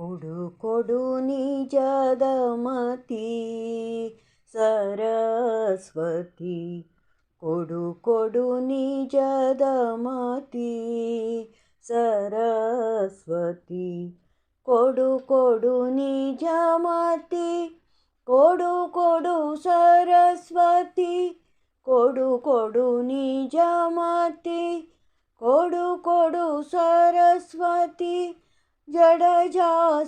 ಕೊಡು ಕೊಡು ನಿಜದ ಮತಿ ಸರಸ್ವತಿ ಕೊಡು ಕೊಡು ನಿಜದ ಮತಿ ಸರಸ್ವತಿ ಕೊಡು ಕೊಡು ನಿಜ ಮತಿ ಕೊಡು ಕೊಡು ಸರಸ್ವತಿ ಕೊಡು ಕೊಡು ನಿಜ ಮತಿ ಕೊಡು ಕೊಡು ಸರಸ್ವತಿ जड जा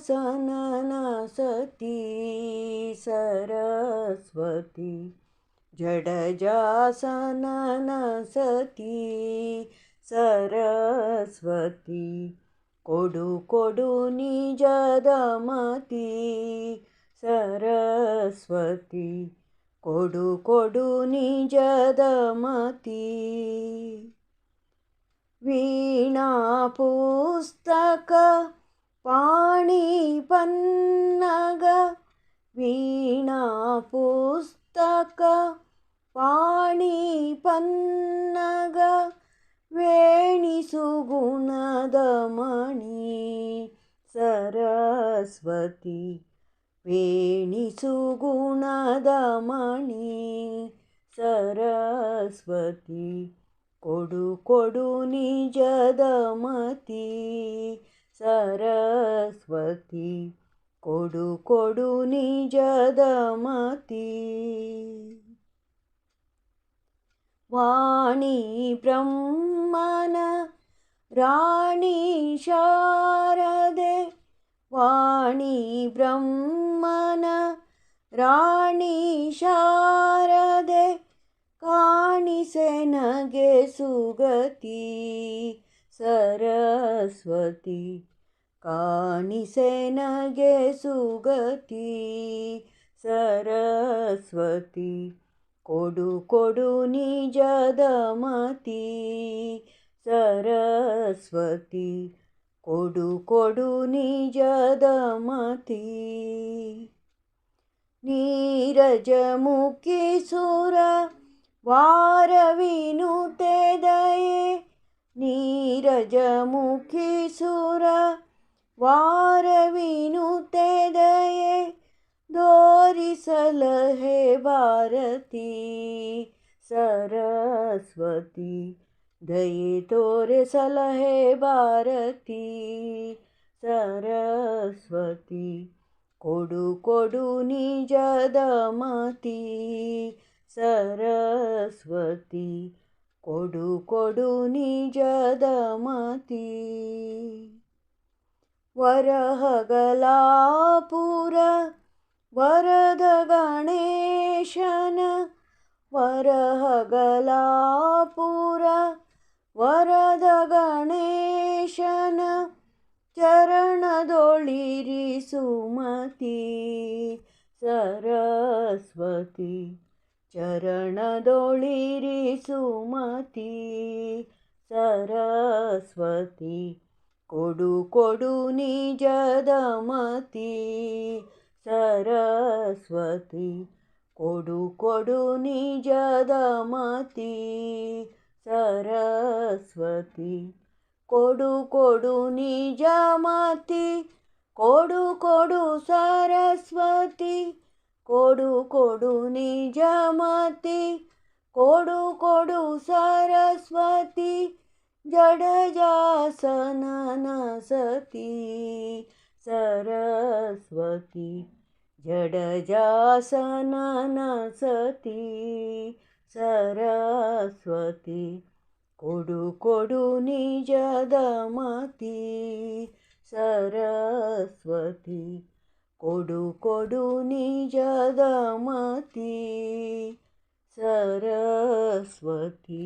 सरस्वती। जडासन सती सरस्वती। कोडु कोडु निजदमती सरस्वती। कोडु कोडु निजदमती। वीणापुस्तक पाणिपन्नग वीणापुस्तक पाणिपन्नग वेणिसुगुणदमणि सरस्वती। वेणिसुगुणदमणि सरस्वती। कोडु कोडु निजदमती। ಸರಸ್ವತಿ ವೇಣಿಸು ಗುಣದ ಮಣಿ ಸರಸ್ವತಿ ಕೊಡು ಕೊಡು ನಿಜದ ಮತಿ ಸರಸ್ವತಿ ಕೊಡು ಕೊಡು ನಿಜದ ಮತಿ ವಾಣಿ ಬ್ರಹ್ಮನ ರಾಣಿ ಶಾರದೆ ವಾಣಿ ಬ್ರಹ್ಮನ ರಾಣಿ ಶಾರದೆ ಕಾಣಿಸೆ ನಗೆ ಸುಗತಿ रस्वती कानिसेनागे सुगति। सरस्वती कोडु कोडु निजदमति सरस्वती कोडु कोडु निजदमति नीरजमुखी सुर वारविनुते ನೀರಜ ಮುಖಿಸುರ ವಾರವಿನುತೆ ದಯೆ ದೋರಿಸಲಹೆ ಭಾರತಿ ಸರಸ್ವತಿ ದಯೆ ತೋರಿಸಲಹೆ ಭಾರತಿ ಸರಸ್ವತಿ ಕೊಡು ಕೊಡು ನಿಜದ ಮತಿ ಸರಸ್ವತಿ ಕೊಡು ಕೊಡು ನಿಜದ ಮತಿ ವರಹಗಲಾಪುರ ವರದ ಗಣೇಶನ ವರಹಗಲಾಪುರ ವರದ ಗಣೇಶನ ಚರಣದೊಳಿರಿ ಸುಮತಿ ಸರಸ್ವತಿ ಚರಣದೊಳಿರಿ ಸುಮತಿ ಸರಸ್ವತಿ ಕೊಡು ಕೊಡು ನಿಜದ ಮತಿ ಸರಸ್ವತಿ ಕೊಡು ಕೊಡು ನಿಜದ ಮತಿ ಸರಸ್ವತಿ ಕೊಡು ಕೊಡು ನಿಜ ಮತಿ ಕೊಡು ಕೊಡು ಸರಸ್ವತಿ ಕೊಡು ಕೊಡು ನಿಜ ಕೊಡು ಕೊಡು ಸರಸ್ವತಿ, ಜಡಜಾಸನ ಸತಿ ಸರಸ್ವತಿ, ಜಡಜಾಸನ ಸತಿ ಸರಸ್ವತಿ, ಕೊಡು ಕೊಡು ನಿಜದ ಮತಿ. ಸರಸ್ವತಿ ಕೊಡು ಕೊಡು ನಿಜದ ಮತಿ ಸರಸ್ವತಿ